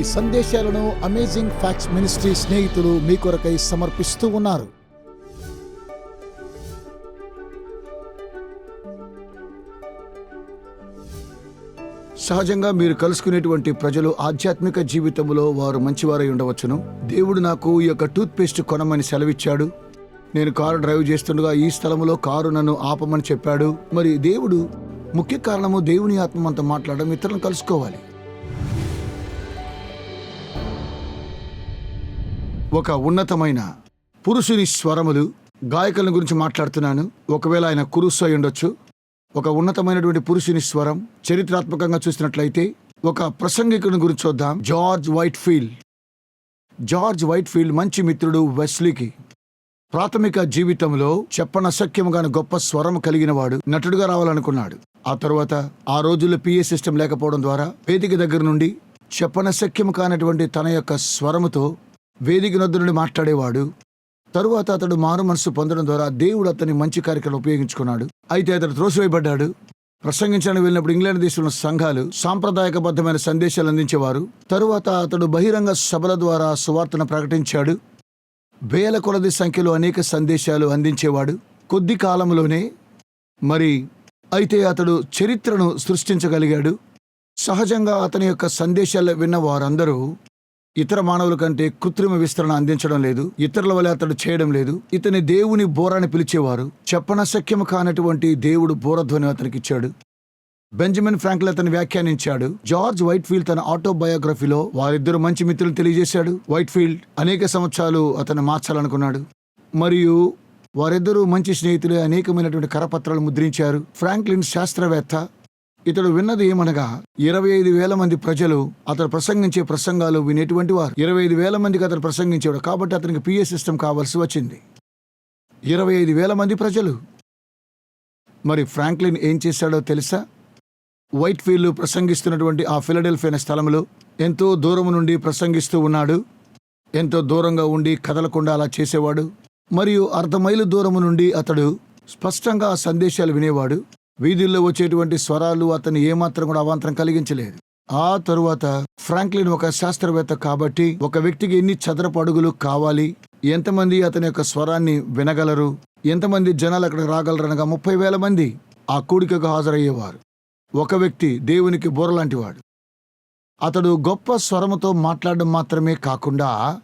ఈ సందేశాలను amazing facts ministry స్నేహితులు మీ కొరకై సమర్పిస్తూ ఉన్నారు. సహజంగా మీరు కలుసుకునేటువంటి ప్రజలు ఆధ్యాత్మిక జీవితంలో వారు మంచివారై ఉండవచ్చును. దేవుడు నాకు ఈ యొక్క టూత్ పేస్ట్ కొనమని సెలవిచ్చాడు. నేను కారు డ్రైవ్ చేస్తుండగా ఈ స్థలంలో కారు నన్ను ఆపమని చెప్పాడు. మరి దేవుడు ముఖ్య కారణము దేవుని ఆత్మ అంత మాట్లాడడం ఇతరులను కలుసుకోవాలి. ఒక ఉన్నతమైన పురుషుని స్వరములు గాయకుల గురించి మాట్లాడుతున్నాను. ఒకవేళ ఆయన కురుసు అయి ఉండొచ్చు. ఒక ఉన్నతమైనటువంటి పురుషుని స్వరం చరిత్రాత్మకంగా చూసినట్లయితే ఒక ప్రసంగికుని గురించి చూద్దాం. George Whitefield George Whitefield మంచి మిత్రుడు వెస్లీకి ప్రాథమిక జీవితంలో చెప్పనసఖ్యముగాని గొప్ప స్వరం కలిగిన వాడు నటుడుగా రావాలనుకున్నాడు. ఆ తరువాత ఆ రోజుల్లో పిఏ సిస్టమ్ లేకపోవడం ద్వారా వేదిక దగ్గర నుండి చెప్పనసఖ్యము కానటువంటి తన యొక్క స్వరముతో వేదిక నద్దు నుండి మాట్లాడేవాడు. తరువాత అతడు మారు మనసు పొందడం ద్వారా దేవుడు అతని మంచి కార్యక్రమం ఉపయోగించుకున్నాడు. అయితే అతడు త్రోసివేయబడ్డాడు. ప్రసంగించడానికి వెళ్ళినప్పుడు ఇంగ్లాండ్ దేశంలో సంఘాలు సాంప్రదాయకబద్ధమైన సందేశాలు అందించేవారు. తరువాత అతడు బహిరంగ సభల ద్వారా సువార్తను ప్రకటించాడు. వేల కొలది సంఖ్యలో అనేక సందేశాలు అందించేవాడు. కొద్ది కాలంలోనే మరి అయితే అతడు చరిత్రను సృష్టించగలిగాడు. సహజంగా అతని యొక్క సందేశాలు విన్న వారందరూ ఇతర మానవుల కంటే కృత్రిమ విస్తరణ అందించడం లేదు. ఇతరుల వల్ల అతడు చేయడం లేదు. ఇతని దేవుని బోరాని పిలిచేవారు. చెప్పనశక్యము కానటువంటి దేవుడు బోరధ్వని అతనికి ఇచ్చాడు బెంజమిన్ ఫ్రాంక్ల అతను వ్యాఖ్యానించాడు. జార్జ్ వైట్ ఫీల్డ్ తన ఆటోబయోగ్రఫీలో వారిద్దరు మంచి మిత్రులు తెలియజేశాడు. వైట్ ఫీల్డ్ అనేక సంవత్సరాలు అతను మార్చాలనుకున్నాడు. మరియు వారిద్దరూ మంచి స్నేహితులు అనేకమైనటువంటి కరపత్రాలు ముద్రించారు. ఫ్రాంక్లిన్ శాస్త్రవేత్త ఇతడు విన్నది ఏమనగా ఇరవై ఐదు వేల మంది ప్రజలు అతడు ప్రసంగించే ప్రసంగాలు వినేటువంటి వారు. ఇరవై ఐదు వేల మందికి అతడు ప్రసంగించాడు కాబట్టి అతనికి పిఏ సిస్టమ్ కావాల్సి వచ్చింది. ఇరవై ఐదు వేల మంది ప్రజలు. మరి ఫ్రాంక్లిన్ ఏం చేశాడో తెలుసా? వైట్ ఫీల్డ్ ప్రసంగిస్తున్నటువంటి ఆ ఫిలడెల్ఫియా స్థలంలో ఎంతో దూరం నుండి ప్రసంగిస్తూ ఉన్నాడు. ఎంతో దూరంగా ఉండి కదలకుండా అలా చేసేవాడు. మరియు అర్ధ మైలు దూరము నుండి అతడు స్పష్టంగా ఆ సందేశాలు వినేవాడు. వీధుల్లో వచ్చేటువంటి స్వరాలు అతను ఏమాత్రం కూడా అవాంతరం కలిగించలేదు. ఆ తరువాత ఫ్రాంక్లిన్ ఒక శాస్త్రవేత్త కాబట్టి ఒక వ్యక్తికి ఎన్ని చదరపు అడుగులు కావాలి ఎంతమంది అతని యొక్క స్వరాన్ని వినగలరు ఎంతమంది జనాలు అక్కడికి రాగలరు అనగా ముప్పై వేల మంది ఆ కూడికకు హాజరయ్యేవారు. ఒక వ్యక్తి దేవునికి బోరలాంటివాడు అతడు గొప్ప స్వరముతో మాట్లాడడం మాత్రమే కాకుండా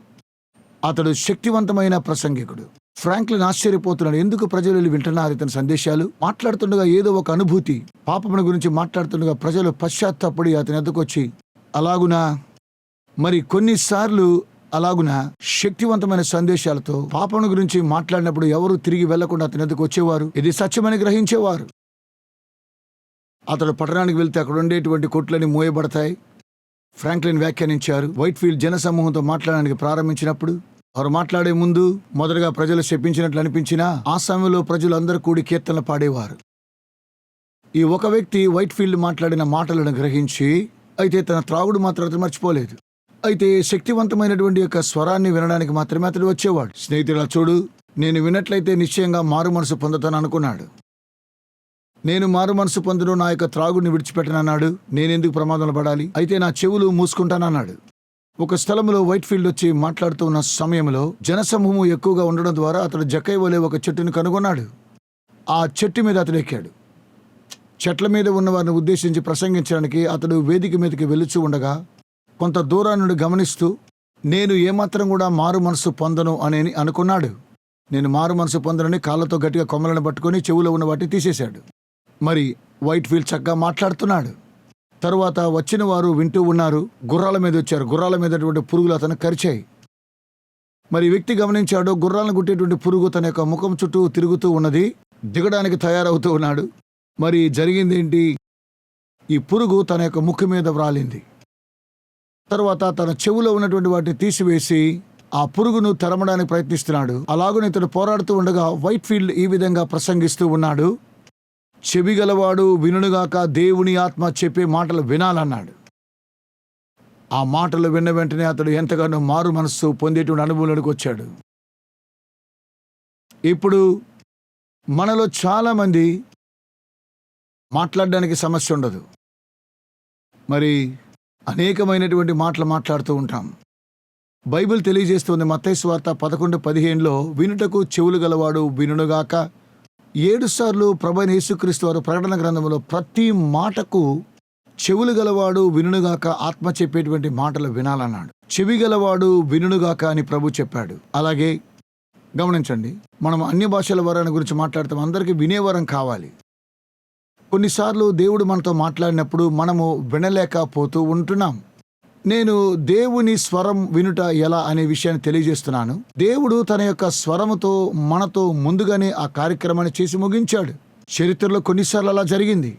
అతడు శక్తివంతమైన ప్రసంగికుడు. ఫ్రాంక్లిన్ ఆశ్చర్యపోతున్నాడు. ఎందుకు ప్రజలు వెళ్ళి వింటున్నారు ఇతని సందేశాలు? మాట్లాడుతుండగా ఏదో ఒక అనుభూతి. పాపమును గురించి మాట్లాడుతుండగా ప్రజలు పశ్చాత్తాపడి అతని ఎద్దకొచ్చి అలాగునా? మరి కొన్నిసార్లు అలాగున? శక్తివంతమైన సందేశాలతో పాపను గురించి మాట్లాడినప్పుడు ఎవరు తిరిగి వెళ్ళకుండా అతని ఎద్దకు వచ్చేవారు? ఇది సత్యమని గ్రహించేవారు. అతడు పట్టణానికి వెళ్తే అక్కడ ఉండేటువంటి కొట్లని మూయబడతాయి. ఫ్రాంక్లిన్ వ్యాఖ్యానించారు. వైట్ ఫీల్డ్ జనసమూహంతో మాట్లాడడానికి ప్రారంభించినప్పుడు వారు మాట్లాడే ముందు మొదటగా ప్రజలు శపించినట్లు అనిపించినా ఆ సమయంలో ప్రజలందరూ కూడి కీర్తనలు పాడేవారు. ఈ ఒక వ్యక్తి వైట్ ఫీల్డ్ మాట్లాడిన మాటలను గ్రహించి అయితే తన త్రాగుడు మాత్రం అతను మర్చిపోలేదు. అయితే శక్తివంతమైనటువంటి యొక్క స్వరాన్ని వినడానికి మాత్రమే అతడు వచ్చేవాడు. స్నేహితుడు చూడు నేను విన్నట్లయితే నిశ్చయంగా మారు మనసు పొందుతాను అనుకున్నాడు. నేను మారు మనసు పొందును నా యొక్క త్రాగుడిని విడిచిపెట్టనన్నాడు. నేనెందుకు ప్రమాదంలో పడాలి? అయితే నా చెవులు మూసుకుంటానన్నాడు. ఒక స్థలంలో వైట్ ఫీల్డ్ వచ్చి మాట్లాడుతూ ఉన్న సమయంలో జనసమూహం ఎక్కువగా ఉండడం ద్వారా అతడు జక్కై వలె ఒక చెట్టుని కనుగొన్నాడు. ఆ చెట్టు మీద అతడు ఎక్కాడు. చెట్ల మీద ఉన్న వారిని ఉద్దేశించి ప్రసంగించడానికి అతడు వేదిక మీదకి వెలుచు ఉండగా కొంత దూరాన్ని నుండి గమనిస్తూ నేను ఏమాత్రం కూడా మారు మనసు పొందను అని అనుకున్నాడు. నేను మారు మనసు పొందనని కాళ్ళతో గట్టిగా కొమ్మలను పట్టుకొని చెవులో ఉన్న వాటిని తీసేశాడు. మరి వైట్ ఫీల్డ్ చక్కగా మాట్లాడుతున్నాడు. తరువాత వచ్చిన వారు వింటూ ఉన్నారు. గుర్రాల మీద వచ్చారు. గుర్రాల మీదటువంటి పురుగులు అతను కరిచాయి. మరి వ్యక్తి గమనించాడు గుర్రాలను గుట్టేటువంటి పురుగు తన యొక్క ముఖం చుట్టూ తిరుగుతూ ఉన్నది. దిగడానికి తయారవుతూ ఉన్నాడు. మరి జరిగింది ఏంటి ఈ పురుగు తన యొక్క ముక్కు మీద వ్రాలింది. తర్వాత తన చెవులో ఉన్నటువంటి వాటిని తీసివేసి ఆ పురుగును తరమడానికి ప్రయత్నిస్తున్నాడు. అలాగనే ఇతడు పోరాడుతూ ఉండగా వైట్ ఫీల్డ్ ఈ విధంగా ప్రసంగిస్తూ ఉన్నాడు. చెవిగలవాడు వినుగాక దేవుని ఆత్మ చెప్పే మాటలు వినాలన్నాడు. ఆ మాటలు విన్న వెంటనే అతడు ఎంతగానో మారు మనస్సు పొందేటువంటి అనుభవంలోకి వచ్చాడు. ఇప్పుడు మనలో చాలామంది మాట్లాడడానికి సమస్య ఉండదు. మరి అనేకమైనటువంటి మాటలు మాట్లాడుతూ ఉంటాం. బైబిల్ తెలియజేస్తుంది మత్తైస్ వార్త పదకొండు పదిహేనులో వినుటకు చెవులు గలవాడు వినుగాక ఏడు సార్లు ప్రభైన యేసుక్రీస్తు వారు ప్రకటన గ్రంథంలో ప్రతి మాటకు చెవులు గలవాడు వినుగాక ఆత్మ చెప్పేటువంటి మాటలు వినాలన్నాడు. చెవి గలవాడు వినుగాక అని ప్రభు చెప్పాడు. అలాగే గమనించండి మనం అన్య భాషల వరాన్ని గురించి మాట్లాడతాం అందరికీ వినేవరం కావాలి. కొన్నిసార్లు దేవుడు మనతో మాట్లాడినప్పుడు మనము వినలేకపోతూ ఉంటున్నాం. నేను దేవుని స్వరం వినుట ఎలా అనే విషయాన్ని తెలియజేస్తున్నాను. దేవుడు తన యొక్క స్వరముతో మనతో ముందుగానే ఆ కార్యక్రమాన్ని చేసి ముగించాడు. చరిత్రలో కొన్నిసార్లు అలా జరిగింది.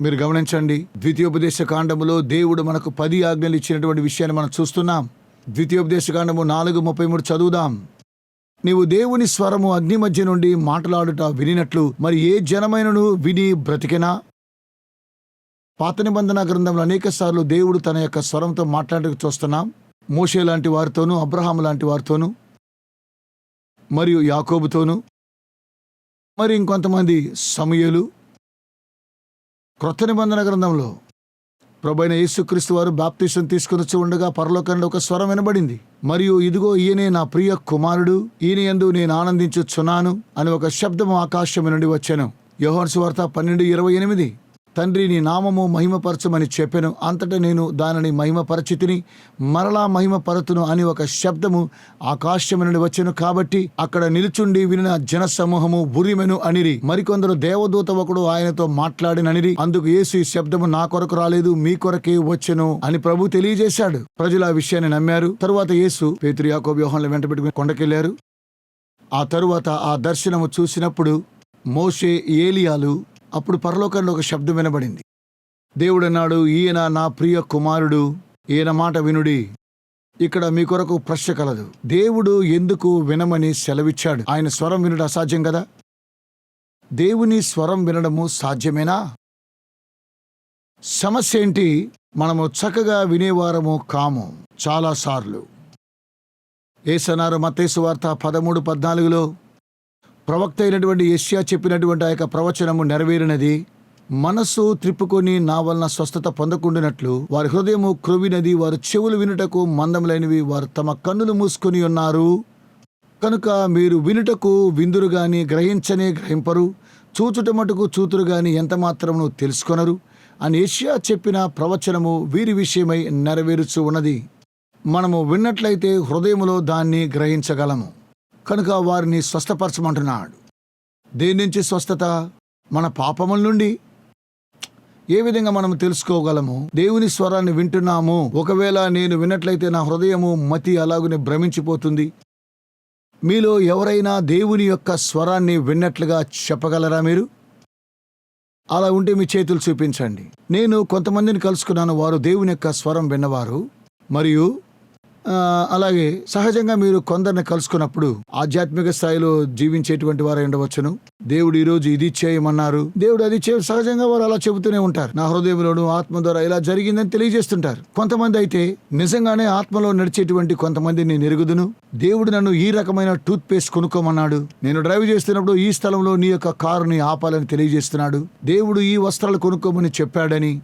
మీరు గమనించండి ద్వితీయోపదేశ కాండములో దేవుడు మనకు పది ఆజ్ఞలు ఇచ్చినటువంటి విషయాన్ని మనం చూస్తున్నాం. ద్వితీయోపదేశ కాండము నాలుగు ముప్పై మూడు చదువుదాం. నీవు దేవుని స్వరము అగ్ని మధ్య నుండి మాట్లాడుట వినినట్లు మరి ఏ జనమైనను విని బ్రతికినా? పాత నిబంధన గ్రంథంలో అనేక సార్లు దేవుడు తన యొక్క స్వరంతో మాట్లాడక చూస్తున్నాం. మోషే లాంటి వారితోనూ అబ్రహాం లాంటి వారితోనూ మరియు యాకోబుతోనూ మరి ఇంకొంతమంది సమయలు. క్రొత్త నిబంధన గ్రంథంలో ప్రభైన యేసుక్రీస్తు వారు బాప్తీసం తీసుకుని వచ్చి ఉండగా పరలోకంలో ఒక స్వరం వినబడింది. మరియు ఇదిగో ఈయనే నా ప్రియ కుమారుడు ఈయన యందు నేను ఆనందించుచున్నాను అని ఒక శబ్దం ఆకాశం నుండి వచ్చాను. యోహాను సువార్త పన్నెండు ఇరవై ఎనిమిది. తండ్రి నీ నామము మహిమపరచమని చెప్పాను. అంతటా నేను దానిని మహిమపరచితిని మరలా మహిమపరతును అని ఒక శబ్దము ఆకాశం నుండి వచ్చాను కాబట్టి అక్కడ నిలుచుండి వినిన జన సమూహము బురిమెను అనిరి. మరికొందరు దేవదూత ఒకడు ఆయనతో మాట్లాడిననిరి. అందుకు యేసు ఈ శబ్దము నా కొరకు రాలేదు మీ కొరకే వచ్చెను అని ప్రభు తెలియజేశాడు. ప్రజలు ఆ విషయాన్ని నమ్మారు. తరువాత యేసు పేతురు యాకోబు యోహాన్లు వెంట పెట్టుకుని కొండకెళ్ళారు ఆ తరువాత ఆ దర్శనము చూసినప్పుడు మోషే ఏలియాలు అప్పుడు పరలోకంలో ఒక శబ్దం వినబడింది. దేవుడన్నాడు ఈయన నా ప్రియ కుమారుడు ఈయన మాట వినుడి. ఇక్కడ మీ కొరకు ప్రశ్న కలదు. దేవుడు ఎందుకు వినమని సెలవిచ్చాడు? ఆయన స్వరం వినుడు అసాధ్యం కదా? దేవుని స్వరం వినడము సాధ్యమేనా? సమస్య ఏంటి? మనము చక్కగా వినేవారము కాము చాలాసార్లు. ఏసనారు మతేసు వార్త పదమూడు పద్నాలుగులో ప్రవక్త అయినటువంటి యష్యా చెప్పినటువంటి ఆ యొక్క ప్రవచనము నెరవేరినది. మనస్సు త్రిప్పుకొని నా వలన స్వస్థత పొందకుండినట్లు వారి హృదయము క్రొవినది వారు చెవులు వినుటకు మందములైనవి. వారు తమ కన్నులు మూసుకొని ఉన్నారు. కనుక మీరు వినుటకు విందురు గాని గ్రహించనే గ్రహింపరు. చూచుట మటుకు చూతురు గాని ఎంత మాత్రమును తెలుసుకొనరు. అని ఏషియా చెప్పిన ప్రవచనము వీరి విషయమై నెరవేరుచు ఉన్నది. మనము విన్నట్లయితే హృదయములో దాన్ని గ్రహించగలము. కనుక వారిని స్వస్థపరచమంటున్నాడు. దేని నుంచి స్వస్థత? మన పాపముల నుండి. ఏ విధంగా మనం తెలుసుకోగలము? దేవుని స్వరాన్ని వింటున్నాము. ఒకవేళ నేను విన్నట్లయితే నా హృదయము మతి అలాగునే భ్రమించిపోతుంది. మీలో ఎవరైనా దేవుని యొక్క స్వరాన్ని విన్నట్లుగా చెప్పగలరా మీరు? అలా ఉంటే మీ చేతులు చూపించండి. నేను కొంతమందిని కలుసుకున్నాను. వారు దేవుని యొక్క స్వరం విన్నవారు. మరియు అలాగే సహజంగా మీరు కొందరిని కలుసుకున్నప్పుడు ఆధ్యాత్మిక స్థాయిలో జీవించేటువంటి వారు ఉండవచ్చును దేవుడు ఈరోజు ఇది చేయమన్నారు. దేవుడు అది చేయ సహజంగా వారు అలా చెబుతూనే ఉంటారు. నా హృదయంలోను ఆత్మ ద్వారా ఇలా జరిగిందని తెలియజేస్తుంటారు. కొంతమంది అయితే నిజంగానే ఆత్మలో నడిచేటువంటి కొంతమంది నేను ఎరుగుదును దేవుడు నన్ను ఈ రకమైన టూత్ పేస్ట్ కొనుక్కోమన్నాడు. నేను డ్రైవ్ చేస్తున్నప్పుడు ఈ స్థలంలో నీ యొక్క కారుని ఆపాలని తెలియజేస్తున్నాడు. దేవుడు ఈ వస్త్రాలు కొనుక్కోమని చెప్పాడని.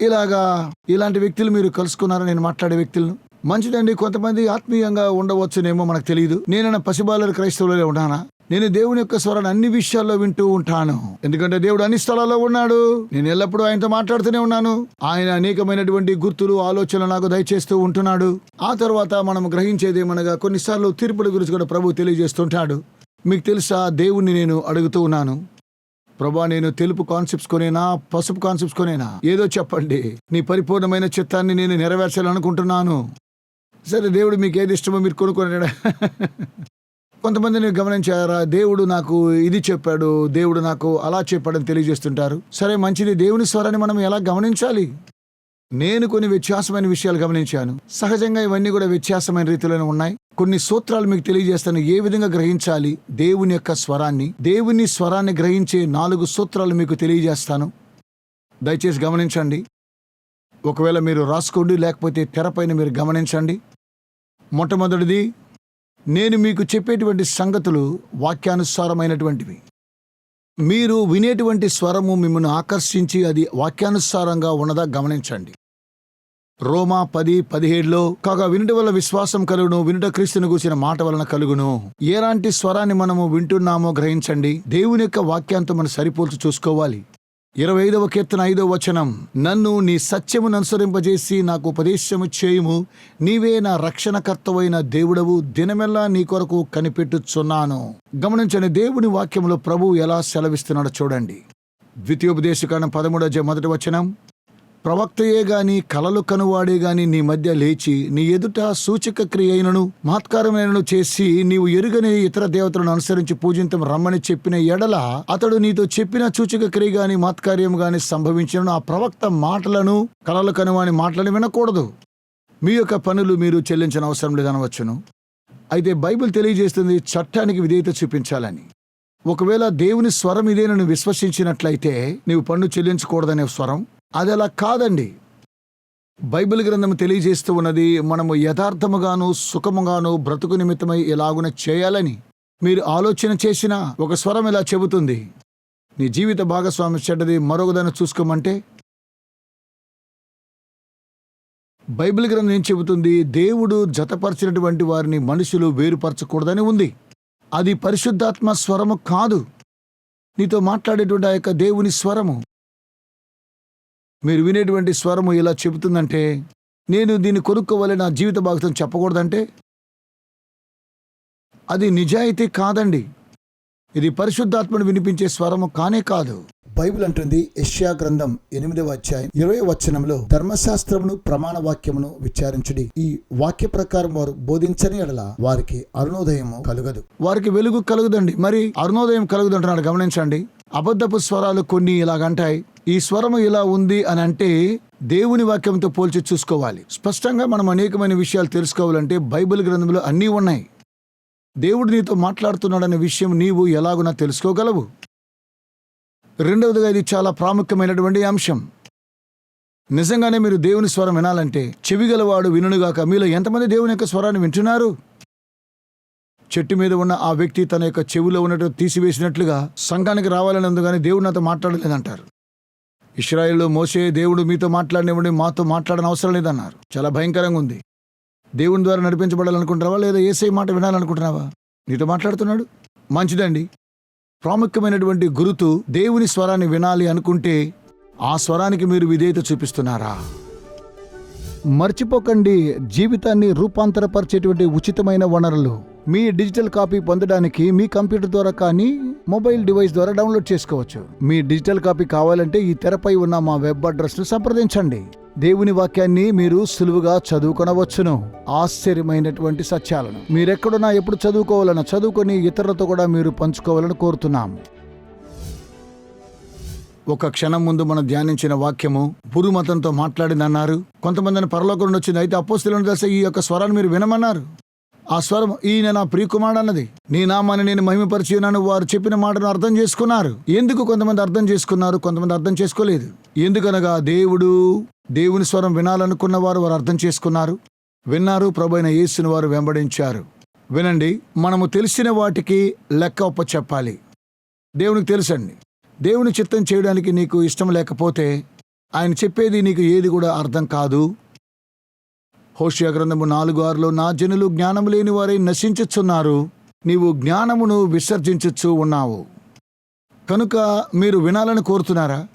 ఇలాగా ఇలాంటి వ్యక్తులు మీరు కలుసుకున్నారని నేను మాట్లాడే వ్యక్తులను. మంచిదండి కొంతమంది ఆత్మీయంగా ఉండవచ్చునేమో మనకు తెలియదు నేను పసిబాలర్ క్రైస్తవులలో ఉన్నానా? నేను దేవుని యొక్క స్వరాన్ని అన్ని విషయాల్లో వింటూ ఉంటాను. ఎందుకంటే దేవుడు అన్ని స్థలాల్లో ఉన్నాడు. నేను ఎల్లప్పుడూ ఆయనతో మాట్లాడుతూనే ఉన్నాను. ఆయన అనేకమైనటువంటి గుర్తులు ఆలోచనలు నాకు దయచేస్తూ ఉంటున్నాడు. ఆ తర్వాత మనం గ్రహించేదేమనగా కొన్నిసార్లు తీర్పుల గురించి కూడా ప్రభు తెలియజేస్తుంటాడు. మీకు తెలుసా? దేవుణ్ణి నేను అడుగుతూ ఉన్నాను. ప్రభా నేను తెలుపు కాన్సెప్ట్స్ కొనేనా? పసుపు కాన్సెప్ట్స్ కొనేనా? ఏదో చెప్పండి. నీ పరిపూర్ణమైన చిత్తాన్ని నేను నెరవేర్చాలనుకుంటున్నాను. సరే దేవుడు మీకు ఏది ఇష్టమో మీరు కొనుక్కొనేడా కొంతమందిని గమనించారా? దేవుడు నాకు ఇది చెప్పాడు దేవుడు నాకు అలా చెప్పాడని తెలియజేస్తుంటారు. సరే మంచిది దేవుని స్వరాన్ని మనం ఎలా గమనించాలి? నేను కొన్ని వ్యత్యాసమైన విషయాలు గమనించాను. సహజంగా ఇవన్నీ కూడా వ్యత్యాసమైన రీతిలోనే ఉన్నాయి. కొన్ని సూత్రాలు మీకు తెలియజేస్తాను ఏ విధంగా గ్రహించాలి దేవుని యొక్క స్వరాన్ని? దేవుని స్వరాన్ని గ్రహించే నాలుగు సూత్రాలు మీకు తెలియజేస్తాను. దయచేసి గమనించండి. ఒకవేళ మీరు రాసుకోండి లేకపోతే తెరపైన మీరు గమనించండి. మొట్టమొదటిది నేను మీకు చెప్పేటువంటి సంగతులు వాక్యానుసారమైనటువంటివి. మీరు వినేటువంటి స్వరము మిమ్మల్ని ఆకర్షించి అది వాక్యానుసారంగా ఉన్నదా గమనించండి. రోమా పది పదిహేడులో కాగా వినుట వల్ల విశ్వాసం కలుగును వినుట క్రీస్తుని కూర్చిన మాట వలన కలుగును. ఎలాంటి స్వరాన్ని మనము వింటున్నామో గ్రహించండి. దేవుని యొక్క వాక్యాంతో మనం సరిపోల్చి చూసుకోవాలి. ఇరవై ఐదవ కీర్తన ఐదవ వచనం. నన్ను నీ సత్యమును అనుసరింపజేసి నాకు ఉపదేశము చేయుము. నీవే నా రక్షణకర్తవైన దేవుడవు. దినమెల్లా నీ కొరకు కనిపెట్టుచున్నాను. గమనించని దేవుని వాక్యంలో ప్రభువు ఎలా సెలవిస్తున్నాడో చూడండి. ద్వితీయోపదేశకాండం పదమూడవ మొదటి వచనం. ప్రవక్తయే గాని కలలు కనువాడే గాని నీ మధ్య లేచి నీ ఎదుట సూచక క్రియైనను మహత్కారమైనను చేసి నీవు ఎరుగని ఇతర దేవతలను అనుసరించి పూజించం రమ్మని చెప్పిన ఎడల అతడు నీతో చెప్పిన సూచక క్రియ గాని మహత్కార్యం గాని సంభవించిన ఆ ప్రవక్త మాటలను కలలు కనువాని మాటలను వినకూడదు. మీ యొక్క పనులు మీరు చెల్లించిన అవసరం లేదనవచ్చును. అయితే బైబిల్ తెలియజేస్తుంది చట్టానికి విధేయత చూపించాలని. ఒకవేళ దేవుని స్వరం ఇదే నన్ను విశ్వసించినట్లయితే నీవు పన్ను చెల్లించకూడదనే స్వరం. అది అలా కాదండి. బైబిల్ గ్రంథం తెలియజేస్తూ ఉన్నది మనము యథార్థముగాను సుఖముగాను బ్రతుకు నిమిత్తమై ఎలాగున చేయాలని. మీరు ఆలోచన చేసిన ఒక స్వరం ఇలా చెబుతుంది. నీ జీవిత భాగస్వామి చెడ్డది మరొకదాన్ని చూసుకోమంటే? బైబిల్ గ్రంథం ఏం చెబుతుంది? దేవుడు జతపరిచినటువంటి వారిని మనుషులు వేరుపరచకూడదని ఉంది. అది పరిశుద్ధాత్మ స్వరము కాదు. నీతో మాట్లాడేటువంటి ఆ యొక్క దేవుని స్వరము. మీరు వినేటువంటి స్వరము ఇలా చెబుతుందంటే నేను దీన్ని కొనుక్కోవాలి నా జీవిత భాగతం చెప్పకూడదంటే? అది నిజాయితీ కాదండి. ఇది పరిశుద్ధాత్మను వినిపించే స్వరము కానే కాదు. బైబిల్ అంటుంది యెషయా గ్రంథం ఎనిమిదవ అధ్యాయం ఇరవై వచనంలో ధర్మశాస్త్రమును ప్రమాణ వాక్యమును విచారించుడి. ఈ వాక్య ప్రకారం వారు బోధించని ఎడల వారికి అరుణోదయము కలుగదు. వారికి వెలుగు కలుగుదండి. మరి అరుణోదయం కలుగుదంటున్నాడు. గమనించండి. అబద్ధపు స్వరాలు కొన్ని ఇలాగంటాయి. ఈ స్వరము ఇలా ఉంది అని అంటే దేవుని వాక్యంతో పోల్చి చూసుకోవాలి. స్పష్టంగా మనం అనేకమైన విషయాలు తెలుసుకోవాలంటే బైబిల్ గ్రంథంలో అన్నీ ఉన్నాయి. దేవుడు నీతో మాట్లాడుతున్నాడనే విషయం నీవు ఎలాగునా తెలుసుకోగలవు? రెండవదిగా ఇది చాలా ప్రాముఖ్యమైనటువంటి అంశం. నిజంగానే మీరు దేవుని స్వరం వినాలంటే చెవిగలవాడు వినుగాక మీలో ఎంతమంది దేవుని యొక్క స్వరాన్ని వింటున్నారు? చెట్టు మీద ఉన్న ఆ వ్యక్తి తన యొక్క చెవిలో ఉన్నట్టు తీసివేసినట్లుగా సంఘానికి రావాలని అందుగానే దేవుడు నాతో మాట్లాడలేదంటారు. ఇస్రాయేల్లో మోసే దేవుడు మీతో మాట్లాడినవ్వండి మాతో మాట్లాడని అవసరం లేదన్నారు. చాలా భయంకరంగా ఉంది. దేవుని ద్వారా నడిపించబడాలనుకుంటున్నావా లేదా ఏసై మాట వినాలనుకుంటున్నావా? నీతో మాట్లాడుతున్నాడు? మంచిదండి. ప్రాముఖ్యమైనటువంటి గురుతు దేవుని స్వరాన్ని వినాలి అనుకుంటే ఆ స్వరానికి మీరు విధేయత చూపిస్తున్నారా? మర్చిపోకండి జీవితాన్ని రూపాంతరపరిచేటువంటి ఉచితమైన వనరులు. మీ డిజిటల్ కాపీ పొందడానికి మీ కంప్యూటర్ ద్వారా కానీ మొబైల్ డివైస్ ద్వారా డౌన్లోడ్ చేసుకోవచ్చు. మీ డిజిటల్ కాపీ కావాలంటే ఈ తెరపై ఉన్న మా వెబ్ అడ్రస్ను సంప్రదించండి. దేవుని వాక్యాన్ని మీరు సులువుగా చదువుకొనవచ్చును. ఆశ్చర్యమైనటువంటి సత్యాలను. మీరెక్కడున్నా ఎప్పుడు చదువుకోవాలన్నా చదువుకొని ఇతరులతో కూడా మీరు పంచుకోవాలని కోరుతున్నాం ఒక క్షణం ముందు మనం ధ్యానించిన వాక్యము పురుమతంతో మాట్లాడిందన్నారు. కొంతమందిని పరలోకం వచ్చింది. అయితే అపోస్తులను దశ ఈ యొక్క స్వరాన్ని మీరు వినమన్నారు. ఆ స్వరం ఈయన నా ప్రియకుమారుడు అన్నది. నీ నామాన్ని నేను మహిమపరిచి వారు చెప్పిన మాటను అర్థం చేసుకున్నారు. ఎందుకు కొంతమంది అర్థం చేసుకున్నారు కొంతమంది అర్థం చేసుకోలేదు? ఎందుకనగా దేవుడు దేవుని స్వరం వినాలనుకున్న వారు వారు అర్థం చేసుకున్నారు. విన్నారు ప్రభు అయిన యేసుని వారు వెంబడించారు. వినండి మనము తెలిసిన వాటికి లెక్క ఒప్ప చెప్పాలి. దేవునికి తెలుసండి దేవుని చిత్తం చేయడానికి నీకు ఇష్టం లేకపోతే ఆయన చెప్పేది నీకు ఏది కూడా అర్థం కాదు. హోషియా గ్రంథము నాలుగు ఆరులో నా జనులు జ్ఞానము లేని వారే నశించుచున్నారు నీవు జ్ఞానమును విసర్జించచ్చు ఉన్నావు. కనుక మీరు వినాలని కోరుతున్నారా?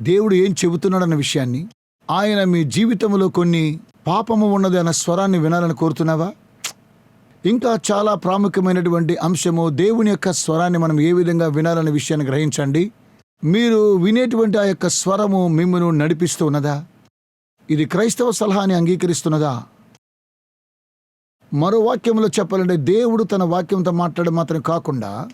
దేవుడు ఏం చెబుతున్నాడన్న విషయాన్ని? ఆయన మీ జీవితంలో కొన్ని పాపము ఉన్నది అన్న స్వరాన్ని వినాలని కోరుతున్నావా? ఇంకా చాలా ప్రాముఖ్యమైనటువంటి అంశము దేవుని యొక్క స్వరాన్ని మనం ఏ విధంగా వినాలనే విషయాన్ని గ్రహించండి. మీరు వినేటువంటి ఆ యొక్క స్వరము మిమ్మను నడిపిస్తూ ఉన్నదా? ఇది క్రైస్తవ సలహాని అంగీకరిస్తున్నదా? మరో వాక్యంలో చెప్పాలంటే దేవుడు తన వాక్యంతో మాట్లాడడం మాత్రం కాకుండా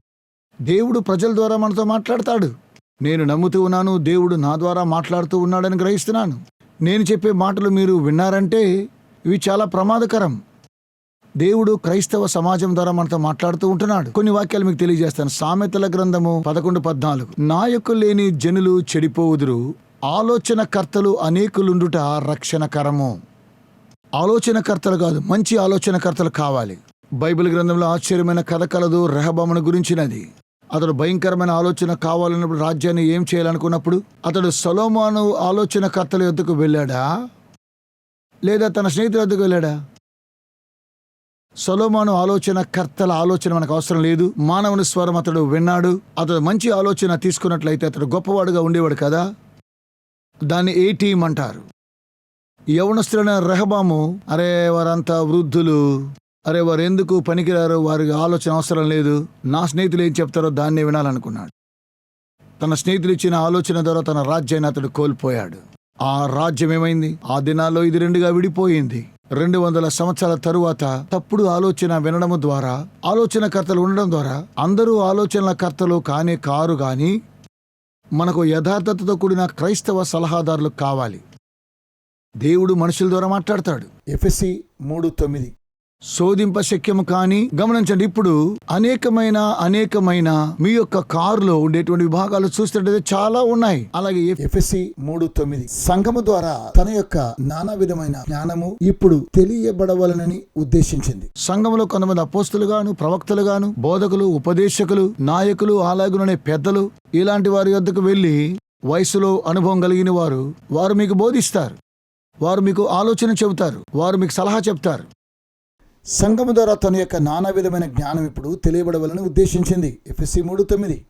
దేవుడు ప్రజల ద్వారా మనతో మాట్లాడతాడు. నేను నమ్ముతూ ఉన్నాను దేవుడు నా ద్వారా మాట్లాడుతూ ఉన్నాడని గ్రహిస్తున్నాను. నేను చెప్పే మాటలు మీరు విన్నారంటే ఇవి చాలా ప్రమాదకరం. దేవుడు క్రైస్తవ సమాజం ద్వారా మనతో మాట్లాడుతూ ఉంటున్నాడు. కొన్ని వాక్యాలు మీకు తెలియజేస్తాను. సామెతల గ్రంథము పదకొండు పద్నాలుగు. నాయకులు లేని జనులు చెడిపోవుదురు. ఆలోచనకర్తలు అనేకులుండుట రక్షణకరము. ఆలోచనకర్తలు కాదు మంచి ఆలోచనకర్తలు కావాలి. బైబిల్ గ్రంథంలో ఆశ్చర్యమైన కథ కలదు రెహబామును గురించినది. అతడు భయంకరమైన ఆలోచన కావాలన్నప్పుడు రాజ్యాన్ని ఏం చేయాలనుకున్నప్పుడు అతడు సొలోమాను ఆలోచనకర్తల యొద్దకు వెళ్ళాడా? లేదా తన స్నేహితుల వద్దకు వెళ్ళాడా? సొలోమాను ఆలోచన కర్తల ఆలోచన మనకు అవసరం లేదు. మానవుని స్వరం అతడు విన్నాడు. అతడు మంచి ఆలోచన తీసుకున్నట్లయితే అతడు గొప్పవాడుగా ఉండేవాడు కదా. దాన్ని ఏ టీం అంటారు? యవనస్తులైన రెహబాము అరే వారంతా వృద్ధులు అరే వారు ఎందుకు పనికిరారు వారికి ఆలోచన అవసరం లేదు నా స్నేహితులు ఏం చెప్తారో దాన్నే వినాలనుకున్నాడు. తన స్నేహితులు ఇచ్చిన ఆలోచన ద్వారా తన రాజ్యాన్ని అతడు కోల్పోయాడు. ఆ రాజ్యం ఏమైంది? ఆ దినాల్లో ఇది రెండుగా విడిపోయింది. రెండు వందల సంవత్సరాల తరువాత తప్పుడు ఆలోచన వినడము ద్వారా ఆలోచనకర్తలు ఉండడం ద్వారా అందరూ ఆలోచనల కర్తలు కానే కారు గాని మనకు యథార్థతతో కూడిన క్రైస్తవ సలహాదారులు కావాలి. దేవుడు మనుషుల ద్వారా మాట్లాడతాడు. ఎఫ్ఎస్సి మూడు తొమ్మిది. శోధింప శక్యము కానీ గమనించండి ఇప్పుడు అనేకమైన అనేకమైన మీ యొక్క కారులో ఉండేటువంటి విభాగాలు చూస్తుంటే చాలా ఉన్నాయి. అలాగే ఎఫ్- ఎఫ్ఎసి మూడు తొమ్మిది. సంఘము ద్వారా తన యొక్క నానా విధమైన జ్ఞానము ఇప్పుడు తెలియబడవలనని ఉద్దేశించింది. సంఘంలో కొంతమంది అపోస్తులుగాను ప్రవక్తలుగాను బోధకులు ఉపదేశకులు నాయకులు అలాగుననే పెద్దలు ఇలాంటి వారి వద్దకు వెళ్ళి వయసులో అనుభవం కలిగిన వారు వారు మీకు బోధిస్తారు. వారు మీకు ఆలోచన చెబుతారు. వారు మీకు సలహా చెప్తారు సంఘము ద్వారా తన యొక్క నానా విధమైన జ్ఞానం ఇప్పుడు తెలియబడవలని ఉద్దేశించింది. ఎఫ్ఎస్సి మూడు తొమ్మిది.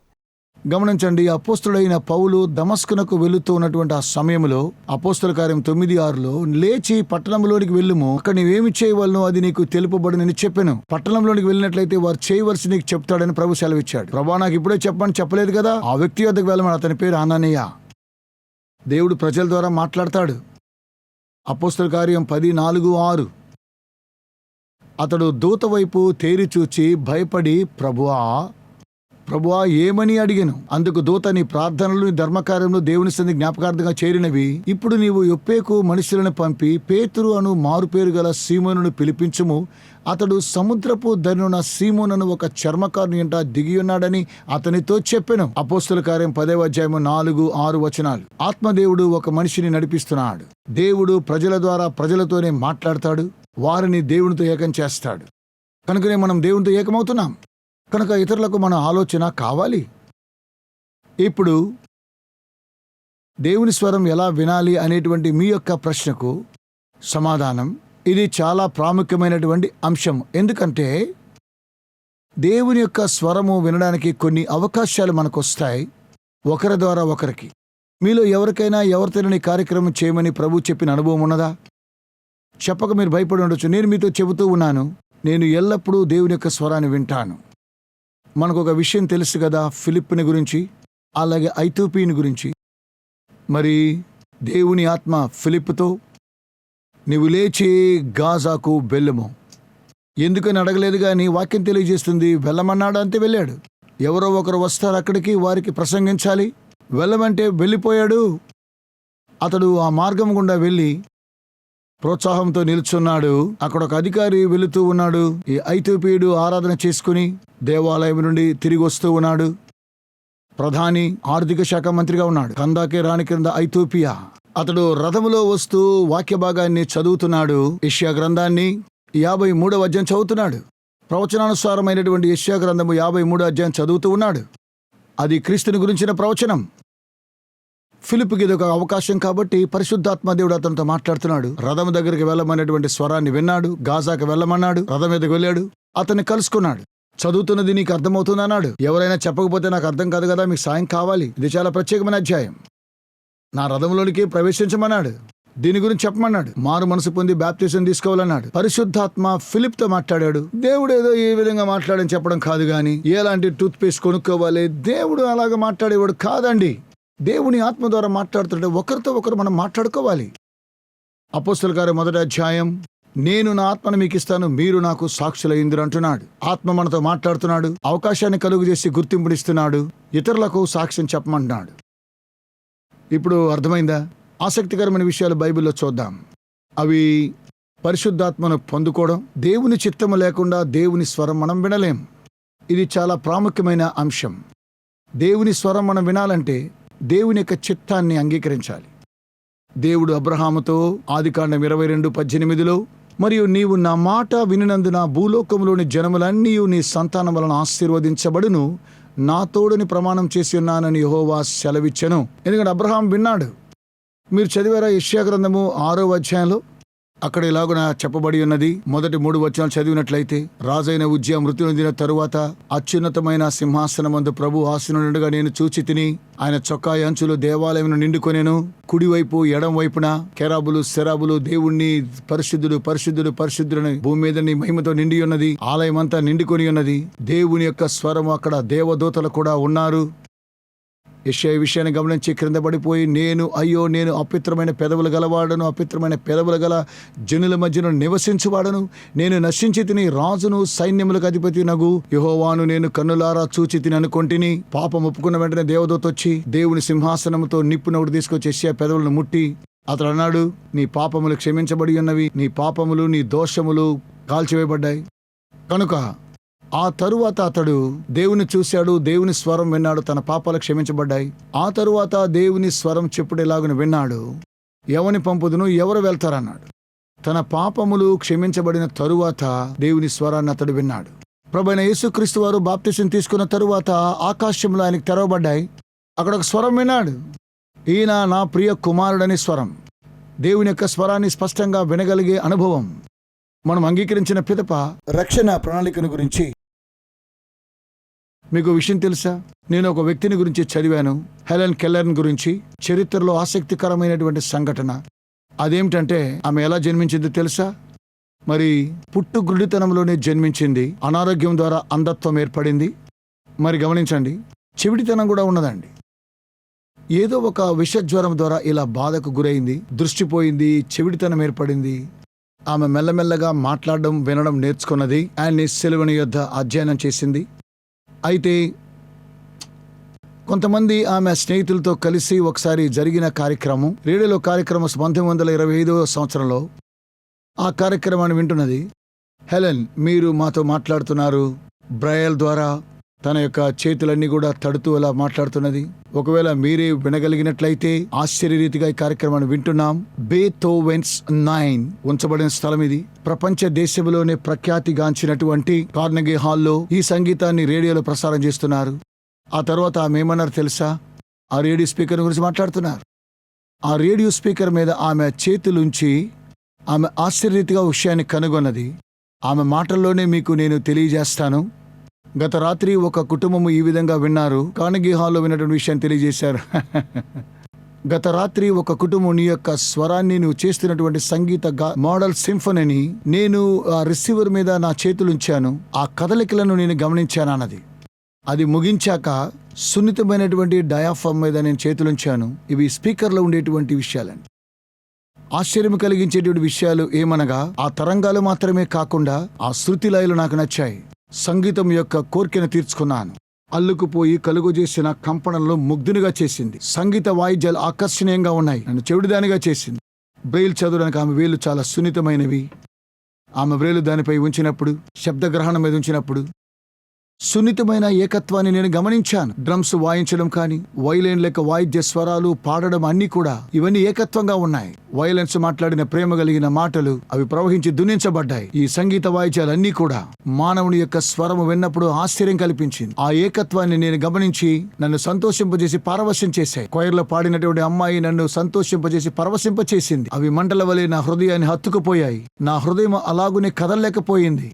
గమనించండి అపోస్తుడైన పౌలు దమస్కునకు వెళుతూ ఉన్నటువంటి ఆ సమయంలో అపోస్తుల కార్యం తొమ్మిది ఆరులో లేచి పట్టణంలోనికి వెళ్ళుము అక్కడ నీవేమి చేయవలను అది నీకు తెలుపబడునని చెప్పాను. పట్టణంలోనికి వెళ్ళినట్లయితే వారు చేయవలసి నీకు చెప్తాడని ప్రభు సెలవిచ్చాడు. ప్రభా నాకు ఇప్పుడే చెప్పని చెప్పలేదు కదా? ఆ వ్యక్తి వద్దకు వెళ్ళమని అతని పేరు ఆనానయ్య దేవుడు ప్రజల ద్వారా మాట్లాడతాడు. అపోస్తుల కార్యం పది నాలుగు ఆరు. అతడు దూత వైపు తేరి చూచి భయపడి ప్రభువా ప్రభువా ఏమని అడిగాను? అందుకు దూత నీ ప్రార్థనలు నీ ధర్మకార్యములు దేవుని సంది జ్ఞాపకార్థంగా చేరినవి. ఇప్పుడు నీవు యొప్పేకు మనుషులను పంపి పేతురు అను మారుపేరు గల సీమోనును పిలిపించుము. అతడు సముద్రపు ధనున సీమోనను ఒక చర్మకారుని ఎంట దిగి ఉన్నాడని అతనితో చెప్పాను. అపోస్తుల కార్యం పదేవ అధ్యాయము నాలుగు ఆరు వచనాలు. ఆత్మదేవుడు ఒక మనిషిని నడిపిస్తున్నాడు. దేవుడు ప్రజల ద్వారా ప్రజలతోనే మాట్లాడతాడు. వారిని దేవునితో ఏకం చేస్తాడు. కనుకనే మనం దేవునితో ఏకమవుతున్నాం? కనుక ఇతరులకు మన ఆలోచన కావాలి? ఇప్పుడు దేవుని స్వరం ఎలా వినాలి అనేటువంటి మీ యొక్క ప్రశ్నకు సమాధానం. ఇది చాలా ప్రాముఖ్యమైనటువంటి అంశం. ఎందుకంటే దేవుని యొక్క స్వరము వినడానికి కొన్ని అవకాశాలు మనకు వస్తాయి ఒకరి ద్వారా ఒకరికి. మీలో ఎవరికైనా ఎవరితోనని కార్యక్రమం చేయమని ప్రభు చెప్పిన అనుభవం ఉన్నదా? చెప్పక మీరు భయపడి ఉండొచ్చు. నేను మీతో చెబుతూ ఉన్నాను. నేను ఎల్లప్పుడూ దేవుని యొక్క స్వరాన్ని వింటాను. మనకు ఒక విషయం తెలుసు కదా ఫిలిప్ని గురించి అలాగే ఐథోపియని గురించి. మరి దేవుని ఆత్మ ఫిలిప్తో నీవు లేచి గాజాకు వెళ్ళము. ఎందుకని అడగలేదు కానీ వాక్యం తెలియజేస్తుంది వెళ్ళమన్నాడు? అంతే వెళ్ళాడు. ఎవరో ఒకరు వస్తారు అక్కడికి వారికి ప్రసంగించాలి. వెళ్ళమంటే వెళ్ళిపోయాడు. అతడు ఆ మార్గం గుండా వెళ్ళి ప్రోత్సాహంతో నిల్చున్నాడు. అక్కడ ఒక అధికారి వెళుతూ ఉన్నాడు. ఈ ఐథోపియుడు ఆరాధన చేసుకుని దేవాలయం నుండి తిరిగి వస్తూ ఉన్నాడు. ప్రధాని ఆర్థిక శాఖ మంత్రిగా ఉన్నాడు. కందాకే రాణి కింద ఐథోపియా అతడు రథములో వస్తూ వాక్య భాగాన్ని చదువుతున్నాడు. ఇష్యా గ్రంథాన్ని యాభై మూడవ అధ్యాయం చదువుతున్నాడు. ప్రవచనానుసారమైనటువంటి ఇష్యా గ్రంథము యాభై మూడో అధ్యాయం చదువుతూ ఉన్నాడు. అది క్రీస్తుని గురించిన ప్రవచనం. ఫిలిప్కి ఇది ఒక అవకాశం కాబట్టి పరిశుద్ధాత్మ దేవుడు అతనితో మాట్లాడుతున్నాడు. రథం దగ్గరికి వెళ్ళమనేటువంటి స్వరాన్ని విన్నాడు. గాజాకి వెళ్ళమన్నాడు. రథం మీదకి వెళ్ళాడు. అతన్ని కలుసుకున్నాడు. చదువుతున్నది నీకు అర్థమవుతుంది అన్నాడు. ఎవరైనా చెప్పకపోతే నాకు అర్థం కాదు కదా మీకు సాయం కావాలి. ఇది చాలా ప్రత్యేకమైన అధ్యాయం. నా రథంలోనికి ప్రవేశించమన్నాడు. దీని గురించి చెప్పమన్నాడు. మారు మనసు పొంది బ్యాప్తిజం తీసుకోవాలన్నాడు. పరిశుద్ధాత్మ ఫిలిప్తో మాట్లాడాడు. దేవుడు ఏదో ఈ విధంగా మాట్లాడని చెప్పడం కాదు గాని ఎలాంటి టూత్ పేస్ట్ కొనుక్కోవాలి? దేవుడు అలాగ మాట్లాడేవాడు కాదండి. దేవుని ఆత్మ ద్వారా మాట్లాడుతుంటే ఒకరితో ఒకరు మనం మాట్లాడుకోవాలి. అపోస్తుల గారి మొదటి అధ్యాయం నేను నా ఆత్మను మీకు ఇస్తాను మీరు నాకు సాక్షులయ్యిందిరు అంటున్నాడు. ఆత్మ మనతో మాట్లాడుతున్నాడు అవకాశాన్ని కలుగు చేసి గుర్తింపునిస్తున్నాడు ఇతరులకు సాక్ష్యం చెప్పమంటున్నాడు. ఇప్పుడు అర్థమైందా? ఆసక్తికరమైన విషయాలు బైబిల్లో చూద్దాం. అవి పరిశుద్ధాత్మను పొందుకోవడం దేవుని చిత్తము లేకుండా దేవుని స్వరం మనం వినలేం. ఇది చాలా ప్రాముఖ్యమైన అంశం. దేవుని స్వరం మనం వినాలంటే దేవుని యొక్క చిత్తాన్ని అంగీకరించాలి. దేవుడు అబ్రహాముతో ఆదికాండం ఇరవై రెండు పద్దెనిమిదిలో మరియు నీవు నా మాట వినినందున భూలోకంలోని జనములన్నీ నీ సంతానం వలన ఆశీర్వదించబడును. నా తోడుని ప్రమాణం చేసి ఉన్నానని యహోవా సెలవిచ్చెను. ఎందుకంటే అబ్రహాం విన్నాడు. మీరు చదివారా యష్యా గ్రంథము ఆరో అధ్యాయంలో? అక్కడ ఇలాగున చెప్పబడి ఉన్నది? మొదటి మూడు వచనాలు చదివినట్లయితే రాజైన ఉజ్జయ మృతి నొందిన తరువాత అత్యున్నతమైన సింహాసనమందు ప్రభు ఆసనుడుగా నేను చూచి తిని ఆయన చొక్కా అంచులు దేవాలయం నిండుకొనేను. కుడివైపు ఎడం వైపున కెరాబులు శరాబులు దేవుణ్ణి పరిశుద్ధుడు పరిశుద్ధుడు పరిశుద్ధుడని భూమి మీద నీ మహిమతో నిండి ఉన్నది. ఆలయం అంతా నిండుకొని ఉన్నది. దేవుని యొక్క స్వరం అక్కడ దేవదూతలు కూడా ఉన్నారు. యెషయా విషయాన్ని గమనించి క్రింద పడిపోయి నేను అయ్యో నేను అపిత్రమైన పెదవులు గలవాడను అపిత్రమైన పెదవులు గల జనుల మధ్యను నివసించువాడను. నేను నశించి తిని రాజును సైన్యములకు అధిపతి నగు. యహోవాను నేను కన్నులారా చూచి తిని అనుకొంటిని. పాపం ఒప్పుకున్న వెంటనే దేవదూత వచ్చి దేవుని సింహాసనముతో నిప్పునవుడు తీసుకొచ్చి యెషయా పెదవులను ముట్టి అతడు అన్నాడు నీ పాపములు క్షమించబడి ఉన్నవి నీ పాపములు నీ దోషములు కాల్చివేయబడ్డాయి. కనుక ఆ తరువాత అతడు దేవుని చూశాడు దేవుని స్వరం విన్నాడు తన పాపాలు క్షమించబడ్డాయి. ఆ తరువాత దేవుని స్వరం చెప్పుడేలాగున విన్నాడు. ఎవని పంపుదును ఎవరు వెళ్తారన్నాడు. తన పాపములు క్షమించబడిన తరువాత దేవుని స్వరాన్ని అతడు విన్నాడు. ప్రభైన యేసుక్రీస్తు వారు బాప్తిసం తీసుకున్న తరువాత ఆకాశంలో ఆయనకు తెరవబడ్డాయి. అక్కడ ఒక స్వరం విన్నాడు. ఈయన నా ప్రియ కుమారుడని స్వరం. దేవుని యొక్క స్వరాన్ని స్పష్టంగా వినగలిగే అనుభవం. మనం అంగీకరించిన పిదప రక్షణ ప్రణాళికను గురించి మీకు విషయం తెలుసా? నేను ఒక వ్యక్తిని గురించి చదివాను. హెలెన్ కెల్లర్న్ గురించి. చరిత్రలో ఆసక్తికరమైనటువంటి సంఘటన. అదేమిటంటే ఆమె ఎలా జన్మించిందో తెలుసా? మరి పుట్టు గుడితనంలోనే జన్మించింది. అనారోగ్యం ద్వారా అంధత్వం ఏర్పడింది. మరి గమనించండి చెవిటితనం కూడా ఉన్నదండి. ఏదో ఒక విషజ్వరం ద్వారా ఇలా బాధకు గురైంది. దృష్టిపోయింది చెవిటితనం ఏర్పడింది. ఆమె మెల్లమెల్లగా మాట్లాడడం వినడం నేర్చుకున్నది. ఆయన్ని సెలవుని యొద్ద అధ్యయనం చేసింది. అయితే కొంతమంది ఆమె స్నేహితులతో కలిసి ఒకసారి జరిగిన కార్యక్రమం రేడియోలో కార్యక్రమం పంతొమ్మిది వందల ఇరవై ఐదవ సంవత్సరంలో ఆ కార్యక్రమాన్ని వింటున్నది. హెలెన్ మీరు మాతో మాట్లాడుతున్నారు. బ్రయల్ ద్వారా తన యొక్క చేతులన్నీ కూడా తడుతూ అలా మాట్లాడుతున్నది. ఒకవేళ మీరే వినగలిగినట్లయితే ఆశ్చర్యరీతిగా ఈ కార్యక్రమాన్ని వింటున్నాం. బేతోవెన్స్ నైన్ ఉంచబడిన స్థలం ఇది. ప్రపంచ దేశంలోనే ప్రఖ్యాతిగాంచినటువంటి కార్నగీ హాల్లో ఈ సంగీతాన్ని రేడియోలో ప్రసారం చేస్తున్నారు. ఆ తర్వాత ఆమె ఏమన్నారు తెలుసా? ఆ రేడియో స్పీకర్ గురించి మాట్లాడుతున్నారు. ఆ రేడియో స్పీకర్ మీద ఆమె చేతులుంచి ఆమె ఆశ్చర్యరీతిగా విషయాన్ని కనుగొన్నది. ఆమె మాటల్లోనే మీకు నేను తెలియజేస్తాను. గత రాత్రి ఒక కుటుంబము ఈ విధంగా విన్నారు. కానగి హాల్లో విన్నటువంటి విషయాన్ని తెలియజేశారు. గత రాత్రి ఒక కుటుంబం నీ యొక్క స్వరాన్ని నువ్వు చేస్తున్నటువంటి సంగీత మోడల్ సింఫనీని నేను ఆ రిసీవర్ మీద నా చేతులుంచాను ఆ కదలికలను నేను గమనించాను అన్నది. అది ముగించాక సున్నితమైనటువంటి డయాఫామ్ మీద నేను చేతులుంచాను ఇవి స్పీకర్లో ఉండేటువంటి విషయాలండి. ఆశ్చర్యం కలిగించేటువంటి విషయాలు ఏమనగా ఆ తరంగాలు మాత్రమే కాకుండా ఆ శృతి లయలు నాకు నచ్చాయి. సంగీతం యొక్క కోరికను తీర్చుకున్నాను. అల్లుకుపోయి కలుగు చేసిన కంపనంలో ముగ్ధునిగా చేసింది. సంగీత వాయిద్యాలు ఆకర్షణీయంగా ఉన్నాయి. నన్ను చెవిడిదానిగా చేసింది. బ్రెయిల్ చదవడానికి ఆమె వేలు చాలా సున్నితమైనవి. ఆమె వ్రేలు దానిపై ఉంచినప్పుడు శబ్దగ్రహణం మీద ఉంచినప్పుడు సున్నితమైన ఏకత్వాన్ని నేను గమనించాను. డ్రమ్స్ వాయించడం కానీ వైలెన్ లేక వాయిద్య స్వరాలు పాడడం అన్నీ కూడా ఇవన్నీ ఏకత్వంగా ఉన్నాయి. వైలెన్స్ మాట్లాడిన ప్రేమ కలిగిన మాటలు అవి ప్రవహించి దున్నించబడ్డాయి. ఈ సంగీత వాయిద్యాలన్నీ కూడా మానవుని యొక్క స్వరము విన్నప్పుడు ఆశ్చర్యం కల్పించింది. ఆ ఏకత్వాన్ని నేను గమనించి నన్ను సంతోషింపజేసి పరవశం చేశాయి. కొయర్లో పాడినటువంటి అమ్మాయి నన్ను సంతోషింపజేసి పరవశింపచేసింది. అవి మంటల వలె నా హృదయాన్ని హత్తుకుపోయాయి. నా హృదయం అలాగునే కదలలేకపోయింది.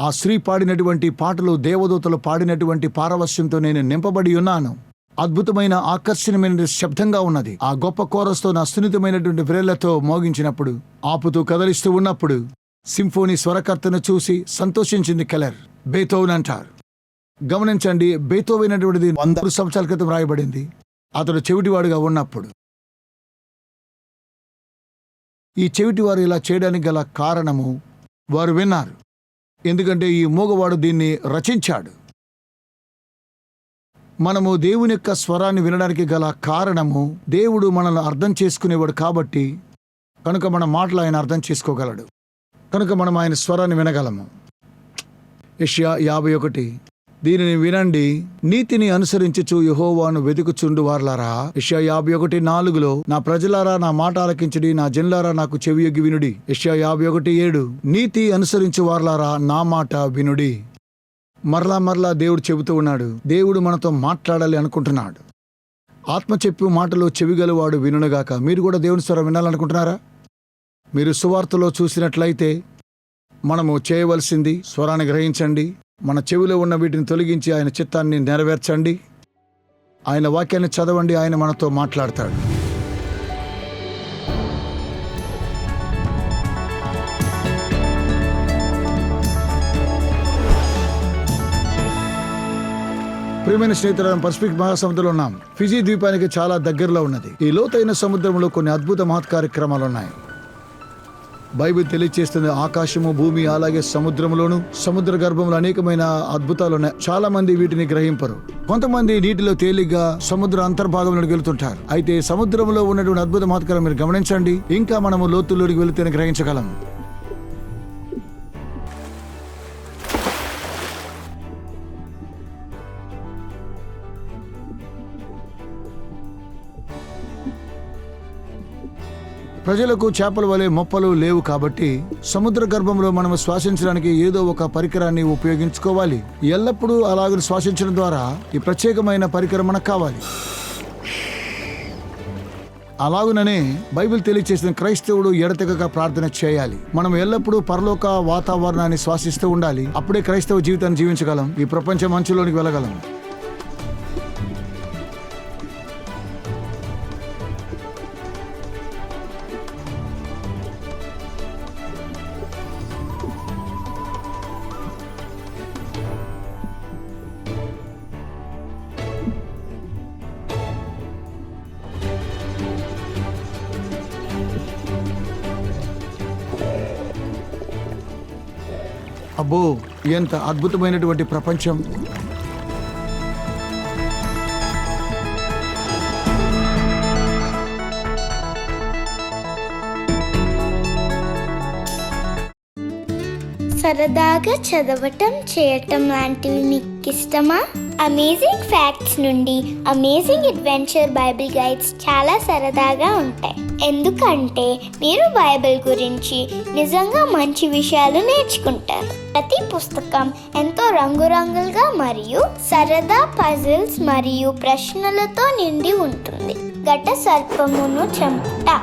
ఆ స్త్రీ పాడినటువంటి పాటలు దేవదూతలు పాడినటువంటి పారవస్యంతో నేను నింపబడి ఉన్నాను. అద్భుతమైన ఆకర్షణమైన శబ్దంగా ఉన్నది. ఆ గొప్ప కోరస్తో నా సున్నితమైనటువంటి వ్రేళ్ళతో మోగించినప్పుడు ఆపుతూ కదలిస్తూ ఉన్నప్పుడు సింఫోనీ స్వరకర్తను చూసి సంతోషించింది కెలర్. బేతోవన్ అంటారు. గమనించండి బేతోవైనటువంటిది వంద సంవత్సరాల క్రితం రాయబడింది. అతడు చెవిటివాడుగా ఉన్నప్పుడు. ఈ చెవిటివారు ఇలా చేయడానికి గల కారణము వారు విన్నారు. ఎందుకంటే ఈ మూగవాడు దీన్ని రచించాడు. మనము దేవుని యొక్క స్వరాన్ని వినడానికి గల కారణము దేవుడు మనల్ని అర్థం చేసుకునేవాడు కాబట్టి కనుక మన మాటలు ఆయన అర్థం చేసుకోగలడు. కనుక మనం ఆయన స్వరాన్ని వినగలము. యష్యా యాభై ఒకటి దీనిని వినండి. నీతిని అనుసరించుచు యహోవాను వెతుకుచుండు వార్లారా యష్యా యాభై ఒకటి నాలుగులో నా ప్రజలారా నా మాట ఆలకించడి నా జన్లారా నాకు చెవియొగ్గి వినుడి. యష్యా యాభై ఒకటి ఏడు నీతి అనుసరించు వార్లారా నా మాట వినుడి. మరలా మరలా దేవుడు చెబుతూ ఉన్నాడు. దేవుడు మనతో మాట్లాడాలి అనుకుంటున్నాడు. ఆత్మ చెప్పు మాటలు చెవిగలవాడు వినుగాక మీరు కూడా దేవుని స్వరం వినాలనుకుంటున్నారా? మీరు సువార్తలో చూసినట్లయితే మనము చేయవలసింది స్వరాన్ని గ్రహించండి. మన చెవిలో ఉన్న వీటిని తొలగించి ఆయన చిత్తాన్ని నెరవేర్చండి. ఆయన వాక్యాన్ని చదవండి ఆయన మనతో మాట్లాడతాడు. ప్రియమైన స్నేహితులను పసిఫిక్ మహాసముద్రంలో ఉన్నాం. ఫిజీ ద్వీపానికి చాలా దగ్గరలో ఉన్నది. ఈ లోతైన సముద్రంలో కొన్ని అద్భుత మహత్ కార్యక్రమాలు ఉన్నాయి బైబిల్ తెలియజేస్తుంది ఆకాశము భూమి అలాగే సముద్రంలోను సముద్ర గర్భంలో అనేకమైన అద్భుతాలు ఉన్నాయి చాలా మంది వీటిని గ్రహింపరు. కొంతమంది నీటిలో తేలిగ్గా సముద్ర అంతర్భాగంలోకి వెళ్తుంటారు. అయితే సముద్రంలో ఉన్నటువంటి అద్భుత మహత్కారం మీరు గమనించండి. ఇంకా మనము లోతుల్లోకి వెళితేనే గ్రహించగలం. ప్రజలకు చేపల వలె మొప్పలు లేవు కాబట్టి సముద్ర గర్భంలో మనం శ్వాసించడానికి ఏదో ఒక పరికరాన్ని ఉపయోగించుకోవాలి. ఎల్లప్పుడూ అలాగే శ్వాసించడం ద్వారా ఈ ప్రత్యేకమైన పరికరం మనకు కావాలి. అలాగుననే బైబిల్ తెలియచేసిన క్రైస్తవుడు ఎడతెగక ప్రార్థన చేయాలి. మనం ఎల్లప్పుడూ పరలోక వాతావరణాన్ని శ్వాసిస్తూ ఉండాలి. అప్పుడే క్రైస్తవ జీవితాన్ని జీవించగలం. ఈ ప్రపంచ మంచులోనికి వెళ్ళగలం. అబ్బో ఎంత అద్భుతమైనటువంటి ప్రపంచం. సరదాగా చదవటం చేయటం లాంటివి మీకు ఇష్టమా అమేజింగ్ ఫ్యాక్ట్స్ నుండి అమేజింగ్ అడ్వెంచర్ బైబిల్ గైడ్స్ చాలా సరదాగా ఉంటాయి. ఎందుకంటే మీరు బైబిల్ గురించి నిజంగా మంచి విషయాలు నేర్చుకుంటారు. ప్రతి పుస్తకం ఎంతో రంగురంగులుగా మరియు సరదా పజిల్స్ మరియు ప్రశ్నలతో నిండి ఉంటుంది. ఘట సర్పమును చంపుట.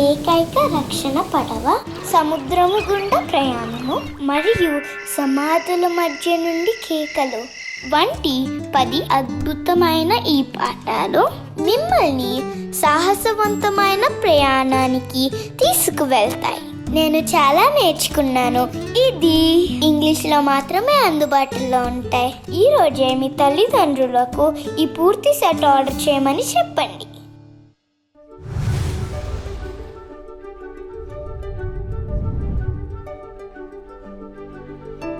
ఏకైక రక్షణ పడవ సముద్రము గుండా ప్రయాణము మరియు సమాధుల మధ్య నుండి కేకలు. వంటి పది అద్భుతమైన ఈ పాఠాలు మిమ్మల్ని సాహసవంతమైన ప్రయాణానికి తీసుకువెళ్తాయి. నేను చాలా నేర్చుకున్నాను. ఇది ఇంగ్లీష్లో మాత్రమే అందుబాటులో ఉంటాయి. ఈ రోజే మీ తల్లిదండ్రులకు ఈ పూర్తి సెట్ ఆర్డర్ చేయమని చెప్పండి.